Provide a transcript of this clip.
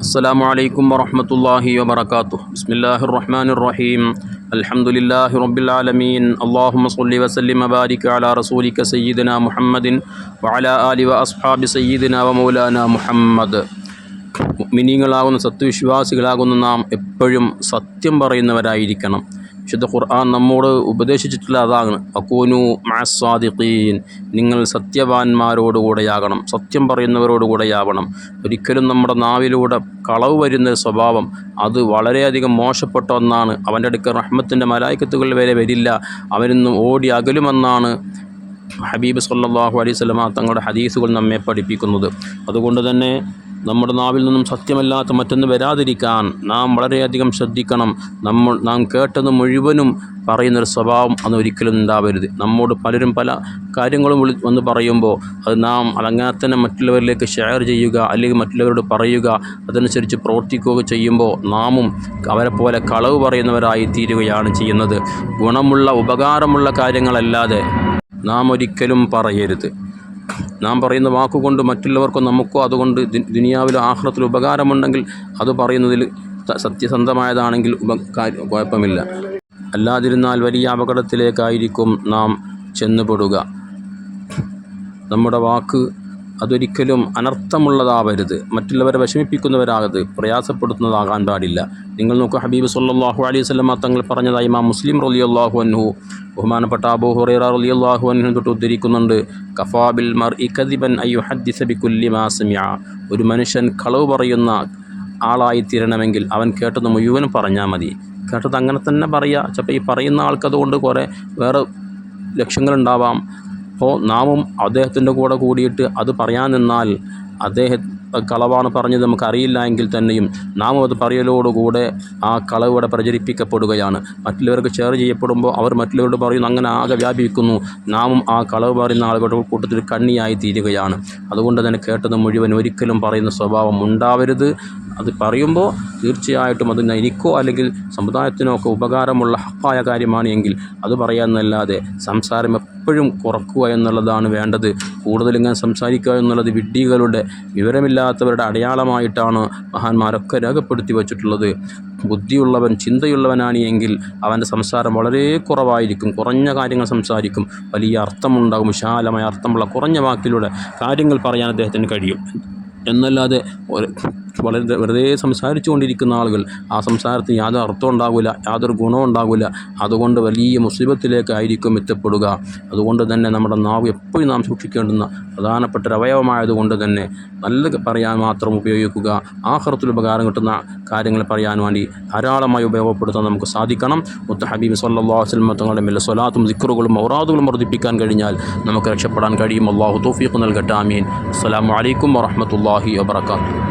السلام عليكم ورحمة الله وبركاته بسم الله الرحمن الرحيم الحمد لله رب العالمين اللهم صل وسلم وبارك على رسولك سيدنا محمد وعلى آل وأصحاب سيدنا ومولانا محمد മിനിങ്ങളാകുന്ന സത്യവിശ്വാസികളാകുന്ന നാം എപ്പോഴും സത്യം പറയുന്നവരായിരിക്കണം വിശുദ്ധ ഖുർആൻ നമ്മോട് ഉപദേശിച്ചിട്ടുള്ള അതാണ്. അക്കൂനു മാസ്വാദിഖീൻ നിങ്ങൾ സത്യവാന്മാരോടുകൂടെയാകണം സത്യം പറയുന്നവരോടുകൂടെയാവണം ഒരിക്കലും നമ്മുടെ നാവിലൂടെ കളവ് വരുന്ന സ്വഭാവം അത് വളരെയധികം മോശപ്പെട്ട ഒന്നാണ്. അവന്റെ അടുക്കൽ റഹ്മത്തിന്റെ മലായിക്കത്തുകൾ വരെ വരില്ല. അവനൊന്നും ഓടി അകലുമെന്നാണ് ഹബീബ് സല്ലാഹു അലൈഹി തങ്ങളുടെ ഹദീസുകൾ നമ്മെ പഠിപ്പിക്കുന്നത്. അതുകൊണ്ട് തന്നെ നമ്മുടെ നാവിൽ നിന്നും സത്യമല്ലാത്ത മറ്റൊന്ന് വരാതിരിക്കാൻ നാം വളരെയധികം ശ്രദ്ധിക്കണം. നമ്മൾ നാം കേട്ടത് മുഴുവനും പറയുന്നൊരു സ്വഭാവം അന്ന് ഒരിക്കലും ഉണ്ടാവരുത്. നമ്മോട് പലരും പല കാര്യങ്ങളും വിളി വന്ന് പറയുമ്പോൾ അത് നാം അതങ്ങനെ തന്നെ മറ്റുള്ളവരിലേക്ക് ഷെയർ ചെയ്യുക അല്ലെങ്കിൽ മറ്റുള്ളവരോട് പറയുക അതനുസരിച്ച് പ്രവർത്തിക്കുക ചെയ്യുമ്പോൾ നാമും അവരെ പോലെ കളവ് പറയുന്നവരായി തീരുകയാണ് ചെയ്യുന്നത്. ഗുണമുള്ള ഉപകാരമുള്ള കാര്യങ്ങളല്ലാതെ നാം ഒരിക്കലും പറയരുത്. നാം പറയുന്ന വാക്കുകൊണ്ട് മറ്റുള്ളവർക്കോ നമുക്കോ അതുകൊണ്ട് ദുനിയാവിലോ ആഹ്ലത്തിലോ ഉപകാരമുണ്ടെങ്കിൽ അത് പറയുന്നതിൽ സത്യസന്ധമായതാണെങ്കിൽ ഉപ കാര്യം കുഴപ്പമില്ല. അല്ലാതിരുന്നാൽ വലിയ അപകടത്തിലേക്കായിരിക്കും നാം ചെന്നുപെടുക. നമ്മുടെ വാക്ക് അതൊരിക്കലും അനർത്ഥമുള്ളതാവരുത്. മറ്റുള്ളവരെ വിഷമിപ്പിക്കുന്നവരാകരുത്. പ്രയാസപ്പെടുത്തുന്നതാകാൻ പാടില്ല. നിങ്ങൾ നോക്കൂ ഹബീബ് സല്ലാഹു അലൈഹി സ്വലമ തങ്ങൾ പറഞ്ഞതായി മാ മുസ്ലിം റലിയല്ലാഹു അൻഹു ബഹുമാനപ്പെട്ട അബൂ ഹുറൈറ റലിയല്ലാഹു അൻഹു തൊട്ട് ഉദ്ധരിക്കുന്നുണ്ട്. കഫാബിൽ മർ ഇ കദിബൻ അയ്യു ഹദ്ദിസബിക്കുല്ലി മാസമ്യ ഒരു മനുഷ്യൻ കളവ് പറയുന്ന ആളായി തീരണമെങ്കിൽ അവൻ കേട്ടത് മുഴുവൻ പറഞ്ഞാൽ മതി. കേട്ടത് അങ്ങനെ തന്നെ പറയുക ചിലപ്പോൾ ഈ പറയുന്ന ആൾക്കതുകൊണ്ട് കുറേ വേറെ ലക്ഷ്യങ്ങളുണ്ടാവാം അപ്പോൾ നാമും അദ്ദേഹത്തിന്റെ കൂടെ കൂടിയിട്ട് അത് പറയാൻ നിന്നാൽ അദ്ദേഹം കളവാണ് പറഞ്ഞത് നമുക്കറിയില്ല എങ്കിൽ തന്നെയും നാം അത് പറയലോടുകൂടെ ആ കളവ് ഇവിടെ പ്രചരിപ്പിക്കപ്പെടുകയാണ്. മറ്റുള്ളവർക്ക് ഷെയർ ചെയ്യപ്പെടുമ്പോൾ അവർ മറ്റുള്ളവരോട് പറയുന്നു അങ്ങനെ ആകെ വ്യാപിക്കുന്നു. നാമും ആ കളവ് പറയുന്ന ആളുകളുടെ കൂട്ടത്തിൽ കണ്ണിയായി തീരുകയാണ്. അതുകൊണ്ട് തന്നെ കേട്ടത് മുഴുവൻ ഒരിക്കലും പറയുന്ന സ്വഭാവം ഉണ്ടാവരുത്. അത് പറയുമ്പോൾ തീർച്ചയായിട്ടും അത് എനിക്കോ അല്ലെങ്കിൽ സമുദായത്തിനോ ഒക്കെ ഉപകാരമുള്ള ഹക്കായ കാര്യമാണ് എങ്കിൽ അത് പറയാമെന്നല്ലാതെ സംസാരം എപ്പോഴും കുറക്കുക എന്നുള്ളതാണ് വേണ്ടത്. കൂടുതലിങ്ങനെ സംസാരിക്കുക എന്നുള്ളത് വിഡ്ഢികളുടെ വിവരമില്ലാത്തവരുടെ അടയാളമായിട്ടാണ് മഹാന്മാരൊക്കെ രേഖപ്പെടുത്തി വച്ചിട്ടുള്ളത്. ബുദ്ധിയുള്ളവൻ ചിന്തയുള്ളവനാണ് എങ്കിൽ അവന്റെ സംസാരം വളരെ കുറവായിരിക്കും. കുറഞ്ഞ കാര്യങ്ങൾ സംസാരിക്കും. വലിയ അർത്ഥമുണ്ടാകും. വിശാലമായ അർത്ഥമുള്ള കുറഞ്ഞ വാക്കിലൂടെ കാര്യങ്ങൾ പറയാൻ അദ്ദേഹത്തിന് കഴിയും. എന്നല്ലാതെ വളരെ വെറുതെ സംസാരിച്ചു കൊണ്ടിരിക്കുന്ന ആളുകൾ ആ സംസാരത്തിന് യാതൊരു അർത്ഥം ഉണ്ടാകില്ല യാതൊരു ഗുണവും ഉണ്ടാകില്ല അതുകൊണ്ട് വലിയ മുസീബത്തിലേക്കായിരിക്കും എത്തപ്പെടുക. അതുകൊണ്ട് തന്നെ നമ്മുടെ നാവ് എപ്പോഴും നാം സൂക്ഷിക്കേണ്ടുന്ന പ്രധാനപ്പെട്ട ഒരു അവയവമായതുകൊണ്ട് തന്നെ നല്ല പറയാൻ മാത്രം ഉപയോഗിക്കുക. ആഹ്റത്തിൽ ഉപകാരം കിട്ടുന്ന കാര്യങ്ങൾ പറയാൻ വേണ്ടി ധാരാളമായി ഉപയോഗപ്പെടുത്താൻ നമുക്ക് സാധിക്കണം. മുത്ത ഹബീബ് സല്ലാ വസ്ലം തങ്ങളുടെ മേലെ സ്വലാത്തും ദിക്കറുകളും ഔറാദുകളും വർദ്ധിപ്പിക്കാൻ കഴിഞ്ഞാൽ നമുക്ക് രക്ഷപ്പെടാൻ കഴിയും. അള്ളാഹു തൗഫീഖ് നൽകട്ടെ. ആമീൻ. അസ്സലാമു അലൈക്കും വറഹ്മത്തുള്ളാഹി വബറകാതുഹു.